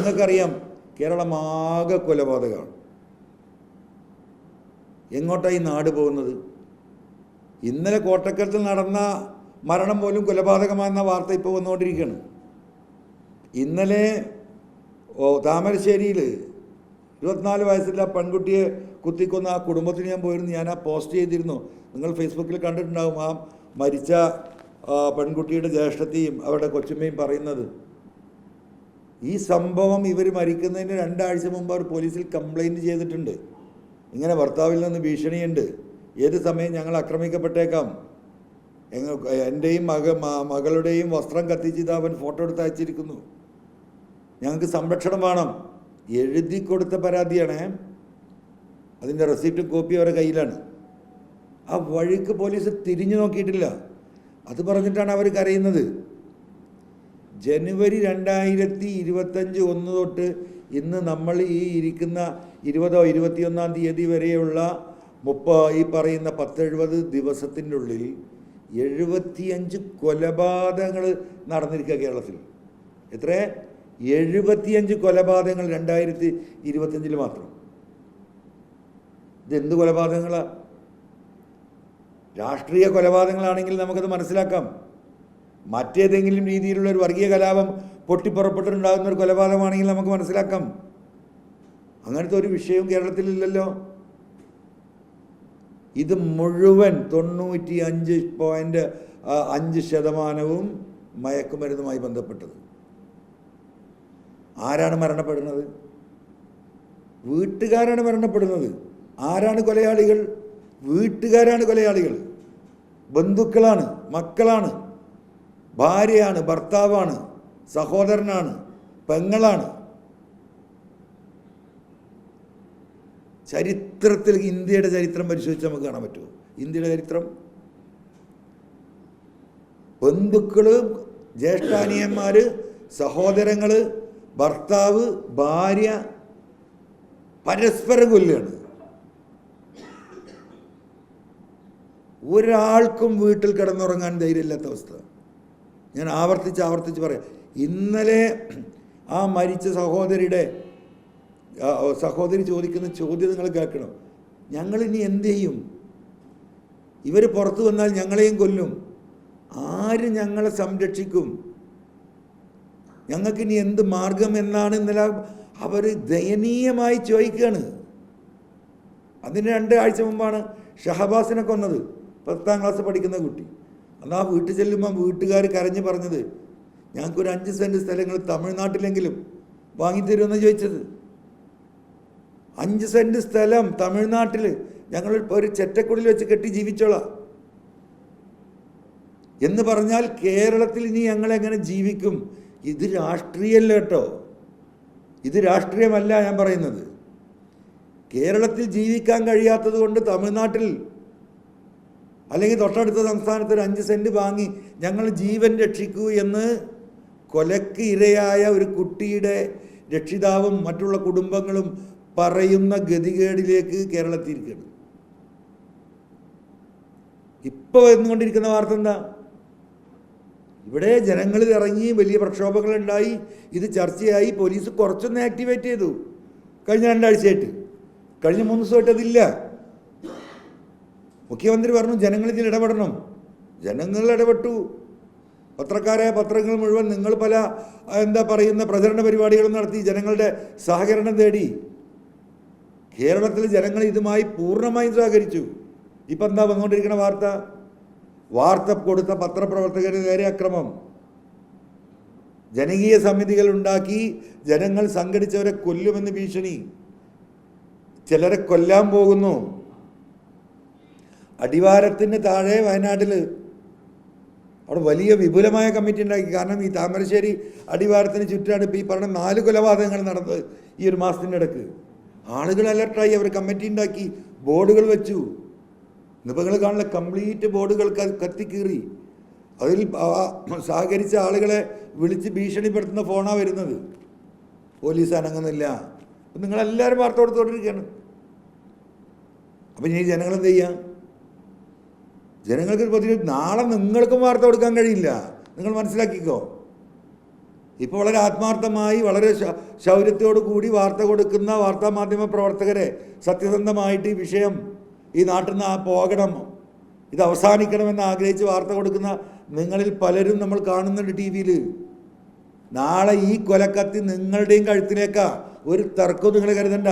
നിങ്ങൾക്കറിയാം കേരളമാകെ കൊലപാതകമാണ്. എങ്ങോട്ടാണ് ഈ നാട് പോകുന്നത്? ഇന്നലെ കോട്ടക്കലത്തിൽ നടന്ന മരണം പോലും കൊലപാതകമാണെന്ന വാർത്ത ഇപ്പോൾ വന്നുകൊണ്ടിരിക്കുകയാണ്. ഇന്നലെ താമരശ്ശേരിയിൽ ഇരുപത്തിനാല് വയസ്സുള്ള പെൺകുട്ടിയെ കുത്തിക്കൊന്ന ആ കുടുംബത്തിന് ഞാൻ പോയിരുന്നു. ഞാൻ ആ പോസ്റ്റ് ചെയ്തിരുന്നു. നിങ്ങൾ ഫേസ്ബുക്കിൽ കണ്ടിട്ടുണ്ടാകും ആ മരിച്ച പെൺകുട്ടിയുടെ ജ്യേഷ്ഠത്തെയും അവരുടെ കൊച്ചുമ്മയും പറയുന്നത്. ഈ സംഭവം ഇവർ മരിക്കുന്നതിന് രണ്ടാഴ്ച മുമ്പ് അവർ പോലീസിൽ കംപ്ലൈന്റ് ചെയ്തിട്ടുണ്ട്. ഇങ്ങനെ ഭർത്താവിൽ നിന്ന് ഭീഷണിയുണ്ട്. ഏത് സമയം ഞങ്ങൾ ആക്രമിക്കപ്പെട്ടേക്കാം? എന്റെയും മക മകളുടെയും വസ്ത്രം കത്തിച്ച് ഇത് അവൻ ഫോട്ടോ എടുത്ത് അയച്ചിരിക്കുന്നു. ഞങ്ങൾക്ക് സംരക്ഷണം വേണം. എഴുതി കൊടുത്ത പരാതിയാണ്. അതിന്റെ റെസിപ്റ്റും കോപ്പി അവരുടെ കയ്യിലാണ്. ആ വഴിക്ക് പോലീസ് തിരിഞ്ഞു നോക്കിയിട്ടില്ല. അത് പറഞ്ഞിട്ടാണ് അവർ കരയുന്നത്. ജനുവരി രണ്ടായിരത്തി ഇരുപത്തഞ്ച് ഒന്ന് തൊട്ട് ഇന്ന് നമ്മൾ ഈ ഇരിക്കുന്ന ഇരുപതോ ഇരുപത്തിയൊന്നാം തീയതി വരെയുള്ള മുപ്പ ഈ പറയുന്ന പത്തെഴുപത് ദിവസത്തിന്റെ ഉള്ളിൽ എഴുപത്തിയഞ്ച് കൊലപാതകങ്ങൾ നടന്നിരിക്കുക കേരളത്തിൽ. എത്ര? എഴുപത്തിയഞ്ച് കൊലപാതകങ്ങൾ രണ്ടായിരത്തി ഇരുപത്തഞ്ചിൽ മാത്രം ഇതെന്ത് കൊലപാതകങ്ങളാണ് രാഷ്ട്രീയ കൊലപാതകങ്ങളാണെങ്കിൽ നമുക്കത് മനസ്സിലാക്കാം. മറ്റേതെങ്കിലും രീതിയിലുള്ള ഒരു വർഗീയ കലാപം പൊട്ടിപ്പുറപ്പെട്ടിട്ടുണ്ടാകുന്ന ഒരു കൊലപാതകമാണെങ്കിൽ നമുക്ക് മനസ്സിലാക്കാം. അങ്ങനത്തെ ഒരു വിഷയവും കേരളത്തിലില്ലല്ലോ ഇത് മുഴുവൻ തൊണ്ണൂറ്റി അഞ്ച് പോയിന്റ് അഞ്ച് ശതമാനവും മയക്കുമരുന്നുമായി ബന്ധപ്പെട്ടത്. ആരാണ് മരണപ്പെടുന്നത്? വീട്ടുകാരാണ് മരണപ്പെടുന്നത്. ആരാണ് കൊലയാളികൾ? വീട്ടുകാരാണ് കൊലയാളികൾ. ബന്ധുക്കളാണ് മക്കളാണ്. ഭാര്യയാണ് ഭർത്താവാണ് സഹോദരനാണ് പെങ്ങളാണ്. ചരിത്രത്തിൽ ഇന്ത്യയുടെ ചരിത്രം പരിശോധിച്ച് നമുക്ക് കാണാൻ പറ്റുമോ? ഇന്ത്യയുടെ ചരിത്രം? ബന്ധുക്കൾ ജ്യേഷ്ഠാനിയന്മാർ സഹോദരങ്ങൾ ഭർത്താവ് ഭാര്യ പരസ്പരം കൊല്ലുകയാണ്. ഒരാൾക്കും വീട്ടിൽ കിടന്നുറങ്ങാൻ ധൈര്യമില്ലാത്ത അവസ്ഥ. ഞാൻ ആവർത്തിച്ച് ആവർത്തിച്ച് പറയാം. ഇന്നലെ ആ മരിച്ച സഹോദരിയുടെ സഹോദരി ചോദിക്കുന്ന ചോദ്യം നിങ്ങൾ കേൾക്കണം. ഞങ്ങൾ ഇനി എന്ത് ചെയ്യും? ഇവർ പുറത്തു വന്നാൽ ഞങ്ങളെയും കൊല്ലും. ആര് ഞങ്ങളെ സംരക്ഷിക്കും? ഞങ്ങൾക്കിനി എന്ത് മാർഗം എന്നാണ് ഇന്നലെ അവർ ദയനീയമായി ചോദിക്കുകയാണ് അതിന് രണ്ടാഴ്ച മുമ്പാണ് ഷഹബാസിനെ കൊന്നത്. പത്താം ക്ലാസ് പഠിക്കുന്ന കുട്ടി. അന്ന് ആ വീട്ടിൽ ചെല്ലുമ്പോൾ വീട്ടുകാർ കരഞ്ഞു പറഞ്ഞത് ഞങ്ങൾക്കൊരു അഞ്ച് സെന്റ് സ്ഥലങ്ങൾ തമിഴ്നാട്ടിലെങ്കിലും വാങ്ങിത്തരുമെന്ന് ചോദിച്ചത്. അഞ്ച് സെന്റ് സ്ഥലം തമിഴ്നാട്ടിൽ ഞങ്ങൾ ഒരു ചെറ്റക്കുടിൽ വെച്ച് കെട്ടി ജീവിച്ചോളാം. എന്ന് പറഞ്ഞാൽ കേരളത്തിൽ ഇനി ഞങ്ങൾ എങ്ങനെ ജീവിക്കും? ഇത് രാഷ്ട്രീയമല്ല കേട്ടോ. ഇത് രാഷ്ട്രീയമല്ല ഞാൻ പറയുന്നത്. കേരളത്തിൽ ജീവിക്കാൻ കഴിയാത്തത് കൊണ്ട് തമിഴ്നാട്ടിൽ അല്ലെങ്കിൽ തൊട്ടടുത്ത സംസ്ഥാനത്ത് ഒരു അഞ്ച് സെന്റ് വാങ്ങി ഞങ്ങൾ ജീവൻ രക്ഷിക്കൂ എന്ന് കൊലക്ക് ഇരയായ ഒരു കുട്ടിയുടെ രക്ഷിതാവും മറ്റുള്ള കുടുംബങ്ങളും പറയുന്ന ഗതികേടിലേക്ക് കേരളത്തിരിക്കുകയാണ്. ഇപ്പോൾ വന്നുകൊണ്ടിരിക്കുന്ന വാർത്ത എന്താ? ഇവിടെ ജനങ്ങളിൽ ഇറങ്ങി വലിയ പ്രക്ഷോഭങ്ങളുണ്ടായി. ഇത് ചർച്ചയായി. പോലീസ് കുറച്ചൊന്ന് ആക്ടിവേറ്റ് ചെയ്തു. കഴിഞ്ഞ രണ്ടാഴ്ചയായിട്ട്. കഴിഞ്ഞ മൂന്ന് ദിവസമായിട്ട് അതില്ല. മുഖ്യമന്ത്രി പറഞ്ഞു ജനങ്ങൾ ഇതിൽ ഇടപെടണം. ജനങ്ങൾ ഇടപെട്ടു. പത്രക്കാരായ പത്രങ്ങൾ മുഴുവൻ നിങ്ങൾ പല എന്താ പറയുന്ന പ്രചരണ പരിപാടികളും നടത്തി ജനങ്ങളുടെ സഹകരണം തേടി. കേരളത്തിൽ ജനങ്ങൾ ഇതുമായി പൂർണമായും സഹകരിച്ചു. ഇപ്പം എന്താ വന്നുകൊണ്ടിരിക്കുന്ന വാർത്ത? വാർത്ത കൊടുത്ത പത്രപ്രവർത്തകരെ നേരെ അക്രമം. ജനകീയ സമിതികൾ ഉണ്ടാക്കി ജനങ്ങൾ സംഘടിച്ചവരെ കൊല്ലുമെന്ന് ഭീഷണി. ചിലരെ കൊല്ലാൻ പോകുന്നു. അടിവാരത്തിന് താഴെ വയനാട്ടിൽ അവിടെ വലിയ വിപുലമായ കമ്മിറ്റി ഉണ്ടാക്കി. കാരണം ഈ താമരശ്ശേരി അടിവാരത്തിന് ചുറ്റാണ് ഇപ്പോൾ ഈ പറഞ്ഞ നാല് കൊലപാതകങ്ങൾ നടന്നത് ഈ ഒരു മാസത്തിന്റെ ഇടയ്ക്ക്. ആളുകൾ അലർട്ടായി. അവർ കമ്മിറ്റി ഉണ്ടാക്കി. ബോർഡുകൾ വെച്ചു. ഇന്നിപ്പോൾ കാണുന്ന കംപ്ലീറ്റ് ബോർഡുകൾ കത്തി കത്തിക്കീറി. അതിൽ സഹകരിച്ച ആളുകളെ വിളിച്ച് ഭീഷണിപ്പെടുത്തുന്ന ഫോണാണ് വരുന്നത്. പോലീസ് അനങ്ങുന്നില്ല. അപ്പം നിങ്ങളെല്ലാവരും വാർത്ത കൊടുത്തുകൊണ്ടിരിക്കുകയാണ് അപ്പം ഇനി ജനങ്ങൾ എന്ത് ചെയ്യാം? ജനങ്ങൾക്ക് പ്രതിരോധം നാളെ നിങ്ങൾക്കും വാർത്ത കൊടുക്കാൻ കഴിയില്ല. നിങ്ങൾ മനസ്സിലാക്കിക്കോ. ഇപ്പോൾ വളരെ ആത്മാർത്ഥമായി വളരെ ശൗര്യത്തോടു കൂടി വാർത്ത കൊടുക്കുന്ന വാർത്താ മാധ്യമ പ്രവർത്തകരെ സത്യസന്ധമായിട്ട് ഈ വിഷയം ഈ നാട്ടിൽ നിന്ന് പോകണം. ഇത് അവസാനിക്കണമെന്ന് ആഗ്രഹിച്ച് വാർത്ത കൊടുക്കുന്ന നിങ്ങളിൽ പലരും നമ്മൾ കാണുന്നുണ്ട് ടി വിയിൽ നാളെ ഈ കൊലക്കത്തി നിങ്ങളുടെയും കഴുത്തിലേക്കാ. ഒരു തർക്കവും നിങ്ങൾ കരുതണ്ട.